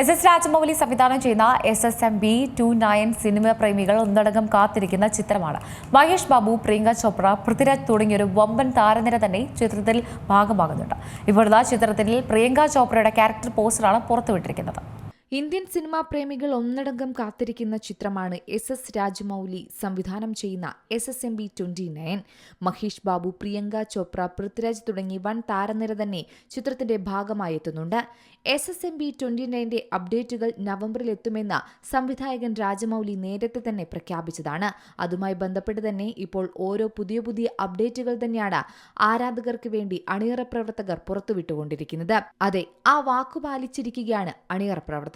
S S Rajamouli സംവിധാനം ചെയ്യുന്ന S S M B two nine cinema പ്രേമികൾ ഒന്നടങ്കം കാത്തിരിക്കുന്ന ചിത്രമാണ്. മഹേഷ് ബാബു പ്രിയങ്ക ചോപ്ര പൃഥ്വിരാജ് തുടങ്ങിയൊരു വമ്പൻ താരനിര തന്നെ ചിത്രത്തിൽ ഭാഗമാകുന്നുണ്ട്. ഇപ്പോഴത്തെ ചിത്രത്തിൽ പ്രിയങ്ക ചോപ്രയുടെ ക്യാരക്ടർ പോസ്റ്ററാണ് പുറത്തുവിട്ടിരിക്കുന്നത്. ഇന്ത്യൻ സിനിമാ പ്രേമികൾ ഒന്നടങ്കം കാത്തിരിക്കുന്ന ചിത്രമാണ് എസ് എസ് രാജമൌലി സംവിധാനം ചെയ്യുന്ന S S M B twenty nine Mahesh Babu Priyanka Chopra Prithviraj തുടങ്ങി വൻ താരനിര തന്നെ ചിത്രത്തിന്റെ ഭാഗമായി എത്തുന്നുണ്ട്. S S M B twenty നയന്റെ അപ്ഡേറ്റുകൾ നവംബറിൽ എത്തുമെന്ന് സംവിധായകൻ രാജമൌലി നേരത്തെ തന്നെ പ്രഖ്യാപിച്ചതാണ്. അതുമായി ബന്ധപ്പെട്ട് തന്നെ ഇപ്പോൾ ഓരോ പുതിയ പുതിയ അപ്ഡേറ്റുകൾ തന്നെയാണ് ആരാധകർക്ക് വേണ്ടി അണിയറ പ്രവർത്തകർ പുറത്തുവിട്ടുകൊണ്ടിരിക്കുന്നത്. അതെ ആ വാക്കു പാലിച്ചിരിക്കുകയാണ് അണിയറ പ്രവർത്തകർ.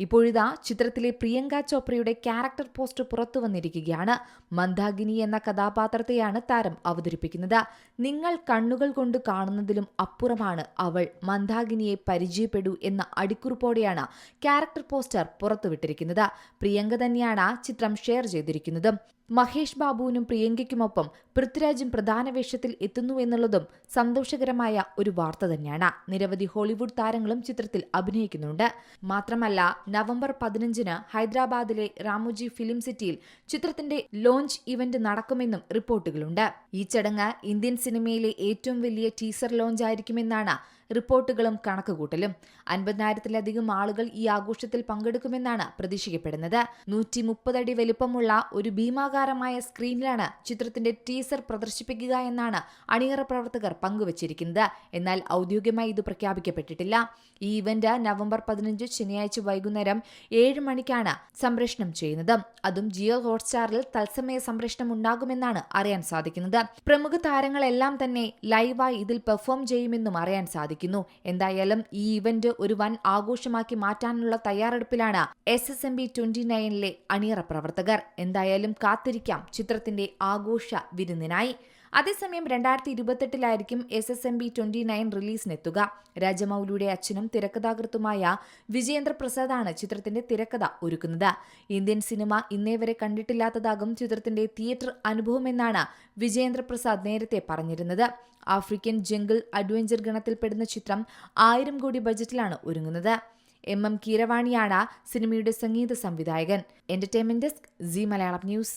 ഇപ്പോഴിതാ ചിത്രത്തിലെ പ്രിയങ്ക ചോപ്രയുടെ ക്യാരക്ടർ പോസ്റ്റ് പുറത്തു വന്നിരിക്കുകയാണ്. മന്ദാഗിനി എന്ന കഥാപാത്രത്തെയാണ് താരം അവതരിപ്പിക്കുന്നത്. നിങ്ങൾ കണ്ണുകൾ കൊണ്ട് കാണുന്നതിലും അപ്പുറമാണ് അവൾ. മന്ദാഗിനിയെ പരിചയപ്പെടൂ എന്ന അടിക്കുറിപ്പോടെയാണ് ക്യാരക്ടർ പോസ്റ്റർ പുറത്തുവിട്ടിരിക്കുന്നത്. പ്രിയങ്ക തന്നെയാണ് ചിത്രം ഷെയർ ചെയ്തിരിക്കുന്നത്. മഹേഷ് ബാബുവിനും പ്രിയങ്കയ്ക്കുമൊപ്പം പൃഥ്വിരാജും പ്രധാന വേഷത്തിൽ എത്തുന്നു എന്നുള്ളതും സന്തോഷകരമായ ഒരു വാർത്ത തന്നെയാണ്. നിരവധി ഹോളിവുഡ് താരങ്ങളും ചിത്രത്തിൽ അഭിനയിക്കുന്നുണ്ട്. മാത്രമല്ല നവംബർ പതിനഞ്ചിന് ഹൈദരാബാദിലെ റാമുജി ഫിലിം സിറ്റിയിൽ ചിത്രത്തിന്റെ ലോഞ്ച് ഇവന്റ് നടക്കുമെന്നും റിപ്പോർട്ടുകളുണ്ട്. ഈ ചടങ്ങ് ഇന്ത്യൻ സിനിമയിലെ ഏറ്റവും വലിയ ടീസർ ലോഞ്ച് ആയിരിക്കുമെന്നാണ് റിപ്പോർട്ടുകളും കണക്കുകൂട്ടലും. അൻപതിനായിരത്തിലധികം ആളുകൾ ഈ ആഘോഷത്തിൽ പങ്കെടുക്കുമെന്നാണ് പ്രതീക്ഷിക്കപ്പെടുന്നത്. നൂറ്റി മുപ്പതടി വലിപ്പമുള്ള ഒരു ഭീമാകാരമായ സ്ക്രീനിലാണ് ചിത്രത്തിന്റെ ടീസർ പ്രദർശിപ്പിക്കുക എന്നാണ് അണിയറ പ്രവർത്തകർ പങ്കുവച്ചിരിക്കുന്നത്. എന്നാൽ ഔദ്യോഗികമായി ഇത് പ്രഖ്യാപിക്കപ്പെട്ടിട്ടില്ല. ഈ ഇവന്റ് നവംബർ പതിനഞ്ച് ശനിയാഴ്ച വൈകുന്നേരം ഏഴ് മണിക്കാണ് സംപ്രേഷണം ചെയ്യുന്നത്. അതും ജിയോ ഹോട്ട്സ്റ്റാറിൽ തത്സമയ സംപ്രേഷണം ഉണ്ടാകുമെന്നാണ് അറിയാൻ സാധിക്കുന്നത്. പ്രമുഖ താരങ്ങളെല്ലാം തന്നെ ലൈവായി ഇതിൽ പെർഫോം ചെയ്യുമെന്നും അറിയാൻ സാധിക്കുന്നു. എന്തായാലും ഈ ഇവന്റ് ഒരു വൻ ആഘോഷമാക്കി മാറ്റാനുള്ള തയ്യാറെടുപ്പിലാണ് S S M B twenty നയനിലെ അണിയറ പ്രവർത്തകർ. എന്തായാലും കാത്തിരിക്കാം ചിത്രത്തിന്റെ ആഘോഷ വിരുന്നിനായി. അതേസമയം രണ്ടായിരത്തി ഇരുപത്തെട്ടിലായിരിക്കും S S M B twenty nine റിലീസിനെത്തുക. രാജമൌലിയുടെ അച്ഛനും തിരക്കഥാകൃത്തുമായ വിജയേന്ദ്ര പ്രസാദാണ് ചിത്രത്തിന്റെ തിരക്കഥ ഒരുക്കുന്നത്. ഇന്ത്യൻ സിനിമ ഇന്നേ വരെ കണ്ടിട്ടില്ലാത്തതാകും ചിത്രത്തിന്റെ തിയേറ്റർ അനുഭവമെന്നാണ് വിജയേന്ദ്ര പ്രസാദ് നേരത്തെ പറഞ്ഞിരുന്നത്. ആഫ്രിക്കൻ ജംഗിൾ അഡ്വഞ്ചർ ഗണത്തിൽപ്പെടുന്ന ചിത്രം ആയിരം കോടി ബജറ്റിലാണ് ഒരുങ്ങുന്നത്. എം എം കീരവാണിയാണ് സിനിമയുടെ സംഗീത സംവിധായകൻ. Entertainment desk Zee Malayalam news